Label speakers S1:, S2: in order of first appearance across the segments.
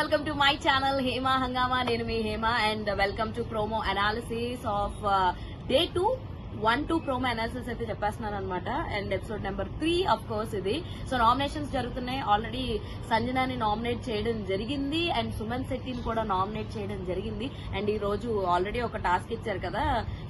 S1: Welcome to my channel Hema Hungama నేను మీ Hema and welcome to promo analysis of day two one two promo analysis అయితే చెప్పేస్తున్నాను అనమాట and episode number three of course ఇది. So nominations జరుగుతున్నాయి. Already సంజనాని nominate చేయడం జరిగింది. And Suman శెట్టిని కూడా నామినేట్ చేయడం జరిగింది. అండ్ ఈ రోజు ఆల్రెడీ ఒక టాస్క్ ఇచ్చారు కదా.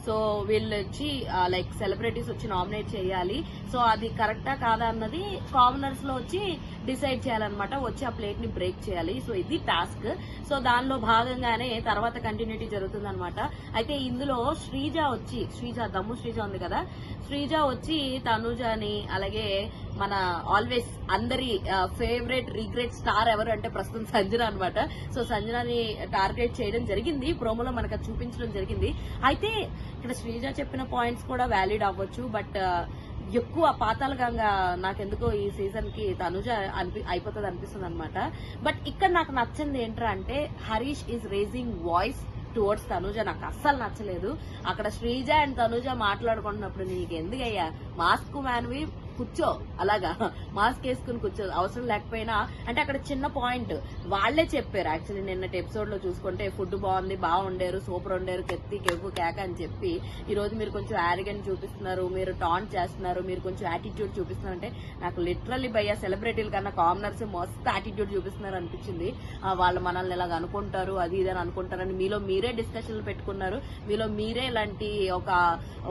S1: సో వీళ్ళు వచ్చి లైక్ సెలబ్రిటీస్ వచ్చి నామినేట్ చేయాలి. సో అది కరెక్టా కాదా అన్నది కామనర్స్లో వచ్చి డిసైడ్ చేయాలన్నమాట. వచ్చి ఆ ప్లేట్ని బ్రేక్ చేయాలి. సో ఇది టాస్క్. సో దానిలో భాగంగానే తర్వాత కంటిన్యూటీ జరుగుతుంది అయితే ఇందులో శ్రీజ వచ్చి శ్రీజ దమ్ము శ్రీజ ఉంది కదా. శ్రీజ వచ్చి తనుజని అలాగే మన ఆల్వేస్ అందరి ఫేవరెట్ రిగ్రెట్ స్టార్ ఎవరు అంటే ప్రస్తుతం సంజన అన్నమాట. సో సంజనాని టార్గెట్ చేయడం జరిగింది. ప్రోమోలో మనకు అది చూపించడం జరిగింది. అయితే ఇక్కడ శ్రీజ చెప్పిన పాయింట్స్ కూడా వ్యాలిడ్ అవ్వచ్చు. బట్ ఎక్కువ పాతాళగంగా నాకెందుకో ఈ సీజన్కి తనుజ అనిపి అయిపోతుంది అనిపిస్తుంది అనమాట బట్ ఇక్కడ నాకు నచ్చింది ఏంట్రా అంటే Harish is raging voice towards Tanuja నాకు అస్సలు నచ్చలేదు. అక్కడ శ్రీజ అండ్ తనుజ మాట్లాడుకుంటున్నప్పుడు నీకు ఎందుకయ్యా మాస్క్ మ్యాన్వి కూర్చో. అలాగా. మాస్క్ వేసుకుని కూర్చో. అవసరం లేకపోయినా అంటే అక్కడ చిన్న పాయింట్ వాళ్ళే చెప్పారు. యాక్చువల్లీ నిన్నటి ఎపిసోడ్లో చూసుకుంటే ఫుడ్ బాగుంది బాగుండారు సూపర్ వండారు కెత్తి కెవ్వు కేక అని చెప్పి. ఈ రోజు మీరు కొంచెం యారిగెంట్ చూపిస్తున్నారు మీరు టాన్ చేస్తున్నారు మీరు కొంచెం యాటిట్యూడ్ చూపిస్తున్నారు అంటే నాకు లిటరల్లీ భయ్య సెలబ్రిటీల కన్నా కామనర్స్ మస్తు యాటిట్యూడ్ చూపిస్తున్నారు అనిపించింది. వాళ్ళు మనల్ని ఇలాగ అనుకుంటారు అది ఇది అని అనుకుంటారని మీలో మీరే డిస్కషన్లు పెట్టుకున్నారు. మీలో మీరే ఇలాంటి ఒక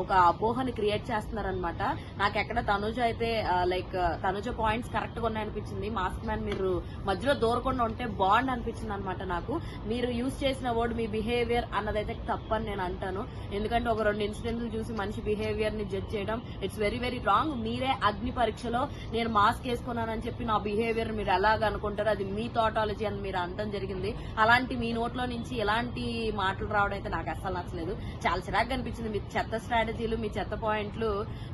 S1: ఒక అపోహని క్రియేట్ చేస్తున్నారనమాట నాకు ఎక్కడ తనుజ అయితే లైక్ తనుజ పాయింట్స్ కరెక్ట్గా ఉన్నాయనిపించింది మాస్క్ మ్యాన్ మీరు మధ్యలో దూరకుండా ఉంటే బాండ్ అనిపించింది అనమాట నాకు. మీరు యూజ్ చేసిన వర్డ్ మీ బిహేవియర్ అన్నదైతే తప్పని నేను అంటాను. ఎందుకంటే ఒక రెండు ఇన్సిడెంట్లు చూసి మనిషి బిహేవియర్ని జడ్జ్ చేయడం ఇట్స్ వెరీ వెరీ రాంగ్ మీరే అగ్ని పరీక్షలో నేను మాస్క్ వేసుకున్నానని చెప్పి నా బిహేవియర్ మీరు ఎలాగ అనుకుంటారు అది మీ థాటాలజీ అని మీరు అనడం జరిగింది. అలాంటి మీ నోట్లో నుంచి ఎలాంటి మాటలు రావడం అయితే నాకు అస్సలు నచ్చలేదు. చాలా చిరాగ్గా అనిపించింది. మీ చెత్త స్ట్రాటజీలు మీ చెత్త పాయింట్లు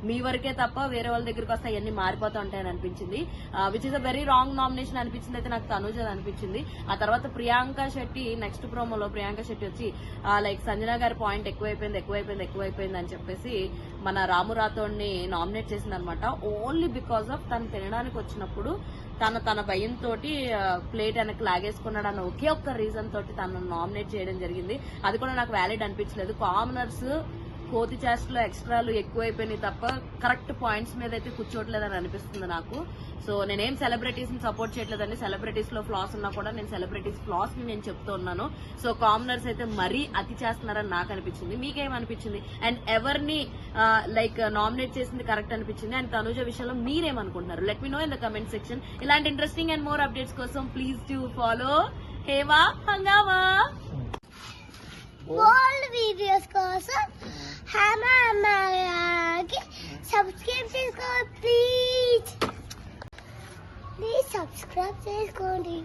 S1: మీ వరకే తప్ప వేరే వాళ్ళ దగ్గరకు కాస్త అవన్నీ మారిపోతూ ఉంటాయని అనిపించింది. Which is a very wrong nomination అనిపించింది. అయితే నాకు తనూజ్ అని అనిపించింది. ఆ తర్వాత ప్రియాంక శెట్టి నెక్స్ట్ ప్రోమోలో ప్రియాంక శెట్టి వచ్చి లైక్ సంజన గారి పాయింట్ ఎక్కువైపోయింది ఎక్కువైపోయింది ఎక్కువైపోయింది అని చెప్పేసి మన రాము రాథోడ్ని నామినేట్ చేసింది అనమాట ఓన్లీ బికాస్ ఆఫ్ తను తినడానికి వచ్చినప్పుడు తన తన భయంతో ప్లేట్ వెనక్కి లాగేసుకున్నాడు అన్న ఒకే ఒక్క రీజన్ తోటి తను నామినేట్ చేయడం జరిగింది. అది కూడా నాకు వ్యాలిడ్ అనిపించలేదు. కామనర్స్ కోతి చేష్టలో ఎక్స్ట్రాలు ఎక్కువైపోయినాయి తప్ప కరెక్ట్ పాయింట్స్ మీద అయితే కూర్చోవట్లేదని అనిపిస్తుంది నాకు. సో నేనేం సెలబ్రిటీస్ని సపోర్ట్ చేయట్లేదండి. సెలబ్రిటీస్లో ఫ్లాస్ ఉన్నా కూడా నేను సెలబ్రిటీస్ ఫ్లాస్ని నేను చెప్తూ ఉన్నాను. సో కామనర్స్ అయితే మరీ అతి చేస్తున్నారని నాకు అనిపించింది. మీకేమనిపించింది? అండ్ ఎవరిని లైక్ నామినేట్ చేసింది కరెక్ట్ అనిపించింది? అండ్ తనుజ విషయంలో మీరేమనుకుంటున్నారు? Let me know in the comment section ఇలాంటి ఇంట్రెస్టింగ్ అండ్ మోర్ అప్డేట్స్ కోసం please to follow Hema Hungama
S2: old videos కోసం హేమ అమ్మాయికి సబ్స్క్రైబ్ చేసుకోండి ప్లీజ్ ప్లీజ్ సబ్స్క్రైబ్ చేసుకోండి